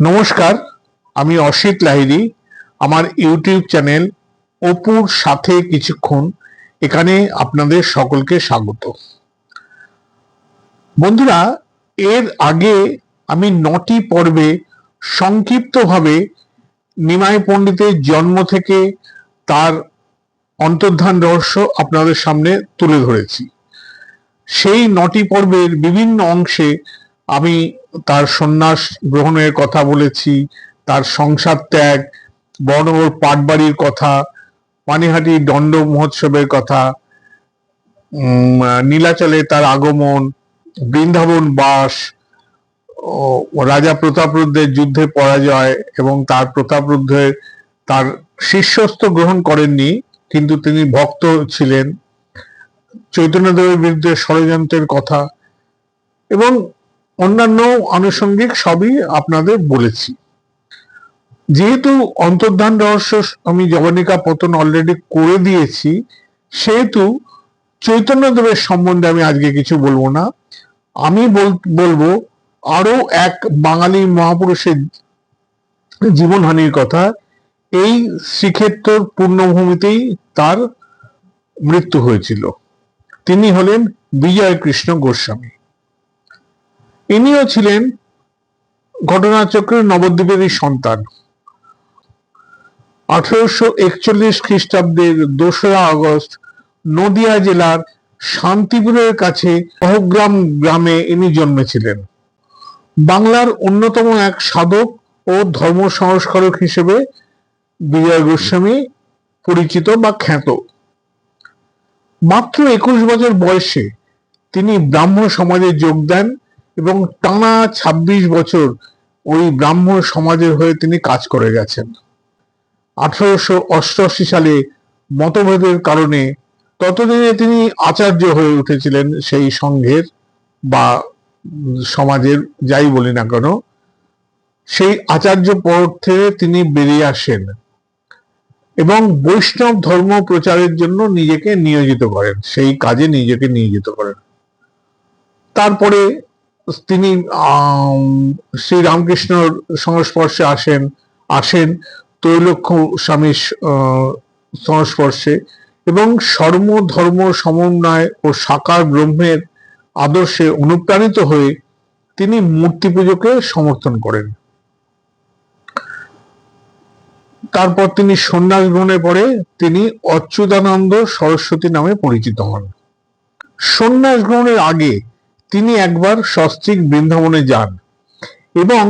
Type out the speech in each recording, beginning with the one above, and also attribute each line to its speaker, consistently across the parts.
Speaker 1: নমস্কার, আমি অসিত লাহিরি আমার ইউটিউব চ্যানেল অপুর সাথে কিছুক্ষণ এখানে আপনাদের সকলকে স্বাগত। বন্ধুরা, এর আগে আমি নটি পর্বে সংক্ষিপ্তভাবে নিমাই পণ্ডিতের জন্ম থেকে তার অন্তর্ধান রহস্য আপনাদের সামনে তুলে ধরেছি। সেই নটি পর্বের বিভিন্ন অংশে আমি তার সন্ন্যাস গ্রহণের কথা বলেছি, তার সংসার ত্যাগ বর্ণগর পাটবাড়ির কথা, পানিহাটি দণ্ড মহোৎসবের কথা নীলাচলে তার আগমন, বৃন্দাবন বাস, ও, রাজা প্রতাপরুদ্রের যুদ্ধে পরাজয় এবং তার প্রতাপরুদ্রের তার শিষ্যস্ত গ্রহণ করেননি, কিন্তু তিনি ভক্ত ছিলেন। চৈতন্যদেবের বিরুদ্ধে ষড়যন্ত্রের কথা এবং অন্যান্য আনুষঙ্গিক সবই আপনাদের বলেছি। যেহেতু অন্তর্ধান রহস্য আমি জবনিকা পতন অলরেডি করে দিয়েছি, সেহেতু চৈতন্যদেবের সম্বন্ধে আমি আজকে কিছু বলব না। আমি বল- বলব আরও এক বাঙালি মহাপুরুষের জীবনহানির কথা। এই শ্রীক্ষেত্রর পূর্ণভূমিতেই তার মৃত্যু হয়েছিল। তিনি হলেন বিজয় কৃষ্ণ গোস্বামী। ইনিও ছিলেন ঘটনাচক্রের নবদ্বীপেরই সন্তান। আঠারোশো একচল্লিশ খ্রিস্টাব্দের দোসরা আগস্ট নদিয়া জেলার শান্তিপুরের কাছে সহগ্রাম গ্রামে ইনি জন্মেছিলেন। বাংলার অন্যতম এক সাধক ও ধর্ম সংস্কারক হিসেবে বিজয় গোস্বামী পরিচিত বা খ্যাত। মাত্র একুশ বছর বয়সে তিনি ব্রাহ্ম সমাজে যোগ দেন এবং টানা ২৬ বছর ওই ব্রাহ্মণ সমাজের হয়ে তিনি কাজ করে গেছেন। আঠারোশো অষ্টআশি সালে মতভেদের কারণে ততদিনে তিনি আচার্য হয়ে উঠেছিলেন সেই সংঘের বা সমাজের, যাই বলি না কেন, সেই আচার্য পদ তিনি বেরিয়ে আসেন এবং বৈষ্ণব ধর্ম প্রচারের জন্য নিজেকে নিয়োজিত করেন, সেই কাজে নিজেকে নিয়োজিত করেন। তারপরে তিনি শ্রী রামকৃষ্ণর সংস্পর্শে আসেন আসেন তৈলক্ষ স্বামীর সংস্পর্শে এবং সর্ব ধর্ম, সমন্বয় ও সাকার ব্রহ্মের আদর্শে অনুপ্রাণিত হয়ে তিনি মূর্তি পুজোকে সমর্থন করেন। তারপর তিনি সন্ন্যাস গ্রহণের পরে তিনি অচ্যুতানন্দ সরস্বতী নামে পরিচিত হন। সন্ন্যাস গ্রহণের আগে তিনি একবার সস্ত্রিক বৃন্দাবনে যান এবং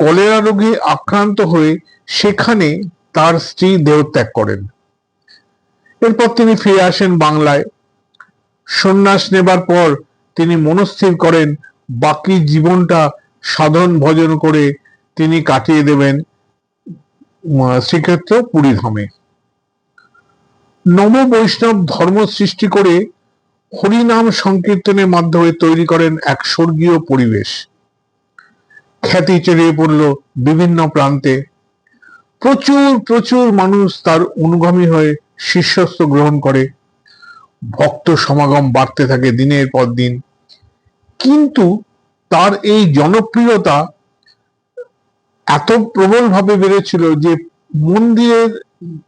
Speaker 1: কলেরা রোগে আক্রান্ত হয়ে সেখানে তার স্ত্রী দেহত্যাগ করেন। এরপর তিনি ফিরে আসেন বাংলায়। সন্ন্যাস নেবার পর তিনি মনস্থির করেন, বাকি জীবনটা সাধন ভজন করে তিনি কাটিয়ে দেবেন শ্রীক্ষেত্র পুরী ধামে নব বৈষ্ণব ধর্ম সৃষ্টি করে হরিনাম সংকীর্তনের মাধ্যমে তৈরি করেন এক স্বর্গীয় পরিবেশ। খ্যাতি ছড়িয়ে পড়ল বিভিন্ন প্রান্তে। প্রচুর প্রচুর মানুষ তার অনুগামী হয়ে শিষ্যস্ত গ্রহণ করে। ভক্ত সমাগম বাড়তে থাকে দিনের পর দিন। কিন্তু তার এই জনপ্রিয়তা এত প্রবলভাবে বেড়েছিল যে মন্দিরের,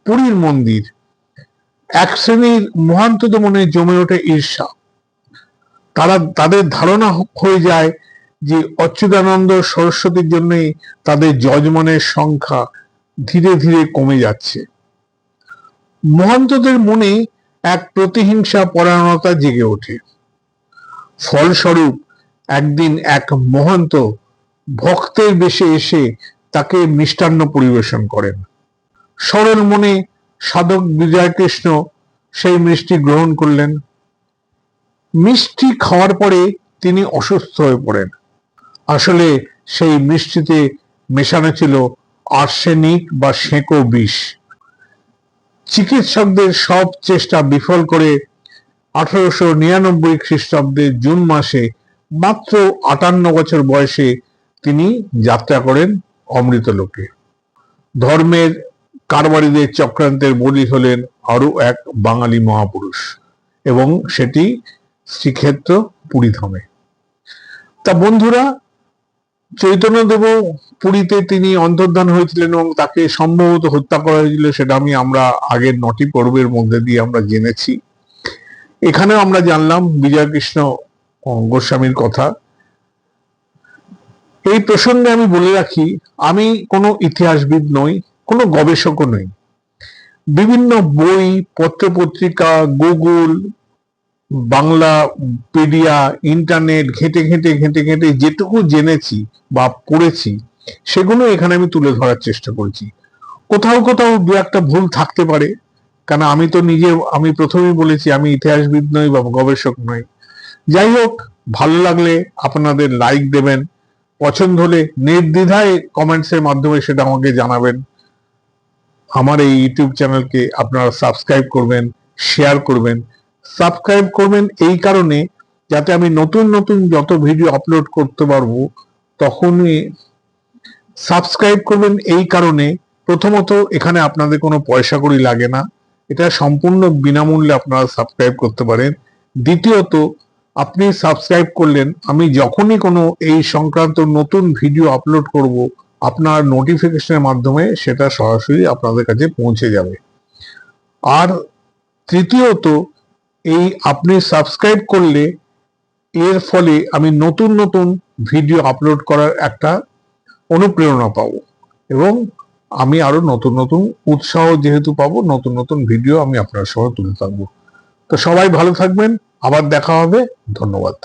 Speaker 1: পুরীর মন্দির এক শ্রেণির মহান্তত মনে জমে ওঠে ঈর্ষা। তারা, তাদের ধারণা হয়ে যায় যে অচ্যুতানন্দ সরস্বতীর জন্যই তাদের যজমানের সংখ্যা ধীরে ধীরে কমে যাচ্ছে। মহান্তদের মনে এক প্রতিহিংসা পরায়ণতা জেগে ওঠে। ফলস্বরূপ, একদিন এক মহন্ত ভক্তের বেশে এসে তাকে মিষ্টান্ন পরিবেশন করেন। সরল মনে সাধক বিজয়কৃষ্ণ সেই মিষ্টি গ্রহণ করলেন। মিষ্টি খাওয়ার পরে তিনি অসুস্থ হয়ে পড়েন। আসলে সেই মিষ্টিতে মেশানো ছিল আর্সেনিক বা সেঁকো বিষ। চিকিৎসকদের সব চেষ্টা বিফল করে আঠারোশো নিরানব্বই খ্রিস্টাব্দে জুন মাসে মাত্র আটান্ন বছর বয়সে তিনি যাত্রা করেন অমৃতলোকে। ধর্মের কারবারিদের চক্রান্তের বলি হলেন আরও এক বাঙালি মহাপুরুষ এবং সেটি শ্রীক্ষেত্র পুরীধামে। তা বন্ধুরা, চৈতন্যদেব পুরীতে তিনি অন্তর্ধান হয়েছিলেন এবং তাকে সম্ভবত হত্যা করা হয়েছিল সেটা আমি আমরা আগের নটি পর্বের মধ্যে দিয়ে আমরা জেনেছি। এখানেও আমরা জানলাম বিজয় কৃষ্ণ গোস্বামীর কথা। এই প্রসঙ্গে আমি বলে রাখি, আমি কোনো ইতিহাসবিদ নই কোনো গবেষকও নই। বিভিন্ন বই, পত্রপত্রিকা, গুগল, বাংলা, পেডিয়া, ইন্টারনেট, ঘেঁটে ঘেঁটে ঘেঁটে ঘেঁটে যেটুকু জেনেছি বা পড়েছি, সেগুলো এখানে আমি তুলে ধরার চেষ্টা করেছি। কোথাও কোথাও দু একটা ভুল থাকতে পারে কারণ আমি তো নিজে, আমি প্রথমেই বলেছি আমি ইতিহাসবিদ নই বা গবেষক নই। যাই হোক, ভালো লাগলে আপনাদের লাইক দেবেন, পছন্দ হলে নির্দ্বিধায় কমেন্টসের মাধ্যমে সেটা আমাকে জানাবেন। আমার এই ইউটিউব চ্যানেলকে আপনারা সাবস্ক্রাইব করবেন শেয়ার করবেন, সাবস্ক্রাইব করবেন এই কারণে যাতে আমি নতুন নতুন যত ভিডিও আপলোড করতে পারব, তখনই সাবস্ক্রাইব করবেন এই কারণে প্রথমত এখানে আপনাদের কোনো পয়সা করি লাগে না, এটা সম্পূর্ণ বিনামূল্যে আপনারা সাবস্ক্রাইব করতে পারেন। দ্বিতীয়ত, আপনি সাবস্ক্রাইব করলেন, আমি যখনই কোনো এই সংক্রান্ত নতুন ভিডিও আপলোড করব আপনার নোটিফিকেশনের মাধ্যমে সেটা সরাসরি আপনাদের কাছে পৌঁছে যাবে। আর তৃতীয়ত, এই আপনি সাবস্ক্রাইব করলে এর ফলে আমি নতুন নতুন ভিডিও আপলোড করার একটা অনুপ্রেরণা পাব এবং আমি আরও নতুন নতুন উৎসাহ যেহেতু পাবো, নতুন নতুন ভিডিও আমি আপনার সঙ্গে তুলে থাকব তো সবাই ভালো থাকবেন, আবার দেখা হবে, ধন্যবাদ।